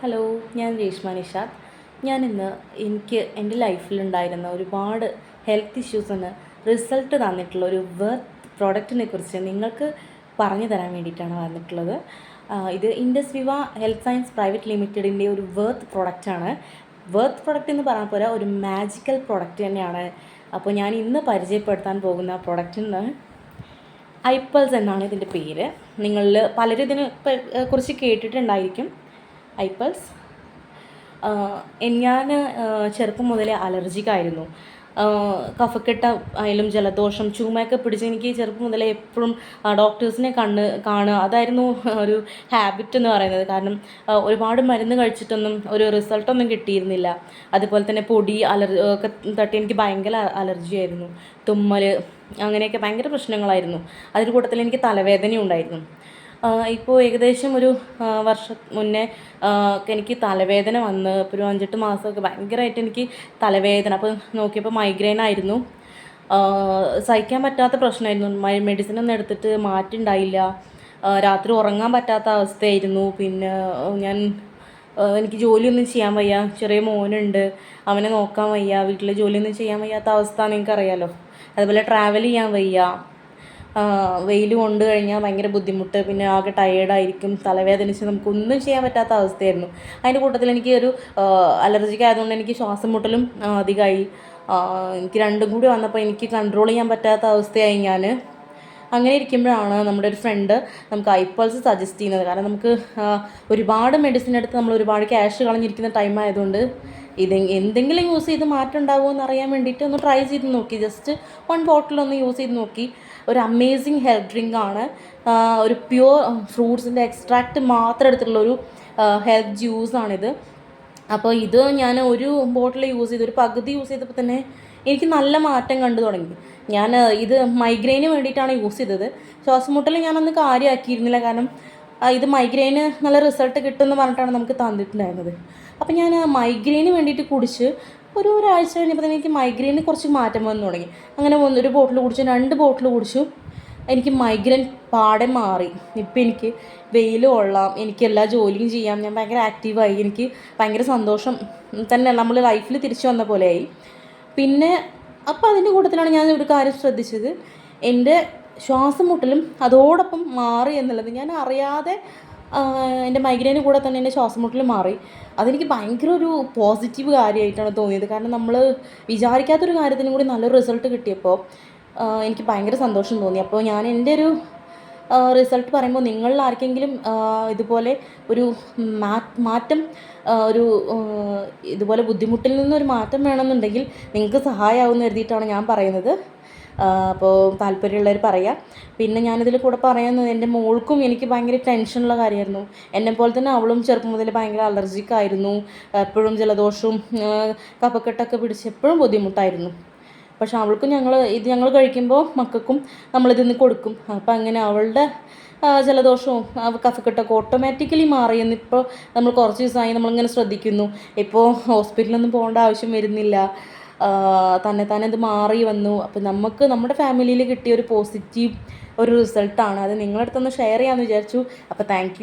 Hello ഞാൻ രേഷ്മ നിഷാദ്. ഞാൻ ഇന്ന് എനിക്ക് എന്റെ ലൈഫിലുണ്ടായിരുന്ന ഒരുപാട് ഹെൽത്ത് ഇഷ്യൂസിന് റിസൾട്ട് തന്നിട്ടുള്ള ഒരു വെർത്ത് പ്രോഡക്റ്റിനെ കുറിച്ച് നിങ്ങൾക്ക് പറഞ്ഞു തരാൻ വേണ്ടിയിട്ടാണ് വന്നിട്ടുള്ളത്. ഇത് ഇൻഡസ് വിവ ഹെൽത്ത് സയൻസ് പ്രൈവറ്റ് ലിമിറ്റഡിന്റെ ഒരു വെർത്ത് പ്രോഡക്റ്റാണ് വെർത്ത് പ്രോഡക്റ്റ് എന്ന് പറഞ്ഞാൽ പോലെ ഒരു മാജിക്കൽ പ്രോഡക്റ്റ് തന്നെയാണ്. അപ്പോൾ ഞാൻ ഇന്ന് പരിചയപ്പെടുത്താൻ പോകുന്ന പ്രോഡക്റ്റിന് ഐപ്പൾസ് എന്നാണ് ഇതിന്റെ പേര്. നിങ്ങളിൽ പലരും ഇതിനെ കുറിച്ച് കേട്ടിട്ടുണ്ടായിരിക്കും. ഐപ്പൾസ് ഞാൻ ചെറുപ്പം മുതലേ അലർജിക്കായിരുന്നു. കഫക്കെട്ട ആയാലും ജലദോഷം ചുമയൊക്കെ പിടിച്ച് എനിക്ക് ചെറുപ്പം മുതലേ എപ്പോഴും ഡോക്ടേഴ്സിനെ കണ്ണ് കാണുക അതായിരുന്നു ഒരു ഹാബിറ്റ് എന്ന് പറയുന്നത്. കാരണം ഒരുപാട് മരുന്ന് കഴിച്ചിട്ടൊന്നും ഒരു റിസൾട്ടൊന്നും കിട്ടിയിരുന്നില്ല. അതുപോലെ തന്നെ പൊടി അലർ ഒക്കെ തട്ടി എനിക്ക് ഭയങ്കര അലർജി ആയിരുന്നു തുമ്മൽ അങ്ങനെയൊക്കെ ഭയങ്കര പ്രശ്നങ്ങളായിരുന്നു. അതിന്റെ കൂട്ടത്തിൽ എനിക്ക് തലവേദനയും ഉണ്ടായിരുന്നു ഇപ്പോൾ ഏകദേശം ഒരു വർഷം മുന്നേ എനിക്ക് തലവേദന വന്ന് ഇപ്പോൾ ഒരു അഞ്ചെട്ട് മാസമൊക്കെ ഭയങ്കരമായിട്ട് എനിക്ക് തലവേദന അപ്പോൾ നോക്കിയപ്പോൾ മൈഗ്രെയിൻ ആയിരുന്നു. സഹിക്കാൻ പറ്റാത്ത പ്രശ്നമായിരുന്നു. മെഡിസിൻ ഒന്നും എടുത്തിട്ട് മാറ്റുണ്ടായില്ല. രാത്രി ഉറങ്ങാൻ പറ്റാത്ത അവസ്ഥയായിരുന്നു. പിന്നെ ഞാൻ എനിക്ക് ജോലിയൊന്നും ചെയ്യാൻ വയ്യ. ചെറിയ മോനുണ്ട്. അവനെ നോക്കാൻ വയ്യ. വീട്ടിലെ ജോലിയൊന്നും ചെയ്യാൻ വയ്യാത്ത അവസ്ഥ നിങ്ങൾക്ക് അറിയാലോ അതുപോലെ ട്രാവൽ ചെയ്യാൻ വയ്യ. വെയിൽ കൊണ്ട് കഴിഞ്ഞാൽ ഭയങ്കര ബുദ്ധിമുട്ട് പിന്നെ ആകെ ടയേർഡായിരിക്കും തലവേദനിച്ച് നമുക്കൊന്നും ചെയ്യാൻ പറ്റാത്ത അവസ്ഥയായിരുന്നു. അതിന്റെ കൂട്ടത്തിൽ എനിക്ക് ഒരു അലർജിക്ക് ആയതുകൊണ്ട് എനിക്ക് ശ്വാസം മുട്ടലും അധികമായി. എനിക്ക് രണ്ടും കൂടി വന്നപ്പോൾ എനിക്ക് കൺട്രോൾ ചെയ്യാൻ പറ്റാത്ത അവസ്ഥയായി ഞാൻ. അങ്ങനെ ഇരിക്കുമ്പോഴാണ് നമ്മുടെ ഒരു ഫ്രണ്ട് നമുക്ക് ഐപ്പൾസ് സജസ്റ്റ് ചെയ്യുന്നത്. കാരണം നമുക്ക് ഒരുപാട് മെഡിസിൻ എടുത്ത് നമ്മൾ ഒരുപാട് ക്യാഷ് കളഞ്ഞിരിക്കുന്ന ടൈം ആയതുകൊണ്ട് ഇത് എന്തെങ്കിലും യൂസ് ചെയ്ത് മാറ്റം ഉണ്ടാവുമോ എന്ന് അറിയാൻ വേണ്ടിയിട്ട് ഒന്ന് ട്രൈ ചെയ്ത് നോക്കി. ജസ്റ്റ് വൺ ബോട്ടിൽ ഒന്ന് യൂസ് ചെയ്ത് നോക്കി. ഒരു അമേസിങ് ഹെൽത്ത് ഡ്രിങ്ക് ആണ്. ഒരു പ്യുവർ ഫ്രൂട്ട്സിന്റെ എക്സ്ട്രാക്റ്റ് മാത്രം എടുത്തിട്ടുള്ള ഒരു ഹെൽത്ത് ജ്യൂസാണിത് അപ്പോൾ ഇത് ഞാൻ ഒരു ബോട്ടിൽ യൂസ് ചെയ്ത് ഒരു പകുതി യൂസ് ചെയ്തപ്പോൾ തന്നെ എനിക്ക് നല്ല മാറ്റം കണ്ടു തുടങ്ങി. ഞാൻ ഇത് മൈഗ്രെയിന് വേണ്ടിയിട്ടാണ് യൂസ് ചെയ്തത്. ശ്വാസമുട്ടൽ ഞാനന്ന് കാര്യമാക്കിയിരുന്നില്ല കാരണം ഇത് മൈഗ്രെയിന് നല്ല റിസൾട്ട് കിട്ടുമെന്ന് പറഞ്ഞിട്ടാണ് നമുക്ക് തന്നിട്ടുണ്ടായിരുന്നത്. അപ്പം ഞാൻ മൈഗ്രെയിന് വേണ്ടിയിട്ട് കുടിച്ച് ഒരു ഒരാഴ്ച കഴിഞ്ഞപ്പോൾ തന്നെ എനിക്ക് മൈഗ്രെയിന് കുറച്ച് മാറ്റം വന്നു തുടങ്ങി. അങ്ങനെ ഒരു ബോട്ടിൽ കുടിച്ചു രണ്ട് ബോട്ടിൽ കുടിച്ചു. എനിക്ക് മൈഗ്രെയിൻ പാടെ മാറി. ഇപ്പം എനിക്ക് വെയിൽ കൊള്ളാം. എനിക്ക് എല്ലാ ജോലിയും ചെയ്യാം. ഞാൻ ഭയങ്കര ആക്റ്റീവായി എനിക്ക് ഭയങ്കര സന്തോഷം. തന്നെ നമ്മൾ ലൈഫിൽ തിരിച്ചു വന്ന പോലെയായി. പിന്നെ അപ്പോൾ അതിന്റെ കൂട്ടത്തിലാണ് ഞാൻ ഒരു കാര്യം ശ്രദ്ധിച്ചത്. എന്റെ ശ്വാസം മുട്ടലും അതോടൊപ്പം മാറി എന്നുള്ളത്. ഞാൻ അറിയാതെ എന്റെ മൈഗ്രെയിന് കൂടെ തന്നെ എന്റെ ശ്വാസം മുട്ടൽ മാറി. അതെനിക്ക് ഭയങ്കര ഒരു പോസിറ്റീവ് കാര്യമായിട്ടാണ് തോന്നിയത്. കാരണം നമ്മൾ വിചാരിക്കാത്തൊരു കാര്യത്തിനും കൂടി നല്ലൊരു റിസൾട്ട് കിട്ടിയപ്പോൾ എനിക്ക് ഭയങ്കര സന്തോഷം തോന്നി. അപ്പോൾ ഞാൻ എന്റെ ഒരു റിസൾട്ട് പറയുമ്പോൾ നിങ്ങളിൽ ആർക്കെങ്കിലും ഇതുപോലെ ഒരു മാറ്റം ഒരു ഇതുപോലെ ബുദ്ധിമുട്ടിൽ നിന്നൊരു മാറ്റം വേണമെന്നുണ്ടെങ്കിൽ നിങ്ങൾക്ക് സഹായമാവുമെന്ന് കരുതിയിട്ടാണ് ഞാൻ പറയുന്നത്. അപ്പോൾ താല്പര്യമുള്ളവർ പറയാം. പിന്നെ ഞാനിതിൽ കൂടെ പറയുന്നത് എന്റെ മോൾക്കും എനിക്ക് ഭയങ്കര ടെൻഷനുള്ള കാര്യമായിരുന്നു. എന്നെ പോലെ തന്നെ അവളും ചെറുപ്പം മുതൽ ഭയങ്കര അലർജിക്കായിരുന്നു. എപ്പോഴും ജലദോഷവും കഫക്കെട്ടൊക്കെ പിടിച്ച് എപ്പോഴും ബുദ്ധിമുട്ടായിരുന്നു. പക്ഷെ അവൾക്കും ഞങ്ങൾ ഇത് ഞങ്ങൾ കഴിക്കുമ്പോൾ മക്കൾക്കും നമ്മളിതിന്ന് കൊടുക്കും. അപ്പം അങ്ങനെ അവളുടെ ജലദോഷവും കഫക്കെട്ടൊക്കെ ഓട്ടോമാറ്റിക്കലി മാറി. എന്നിപ്പോൾ നമ്മൾ കുറച്ച് ദിവസമായി നമ്മളിങ്ങനെ ശ്രദ്ധിക്കുന്നു. ഇപ്പോൾ ഹോസ്പിറ്റലൊന്നും പോകേണ്ട ആവശ്യം വരുന്നില്ല. തന്നെ തന്നെ ഇത് മാറി വന്നു. അപ്പം നമുക്ക് നമ്മുടെ ഫാമിലിയിൽ കിട്ടിയ ഒരു പോസിറ്റീവ് ഒരു റിസൾട്ടാണ് അത് നിങ്ങളുടെ അടുത്തൊന്ന് ഷെയർ ചെയ്യാമെന്ന് വിചാരിച്ചു. അപ്പോൾ താങ്ക്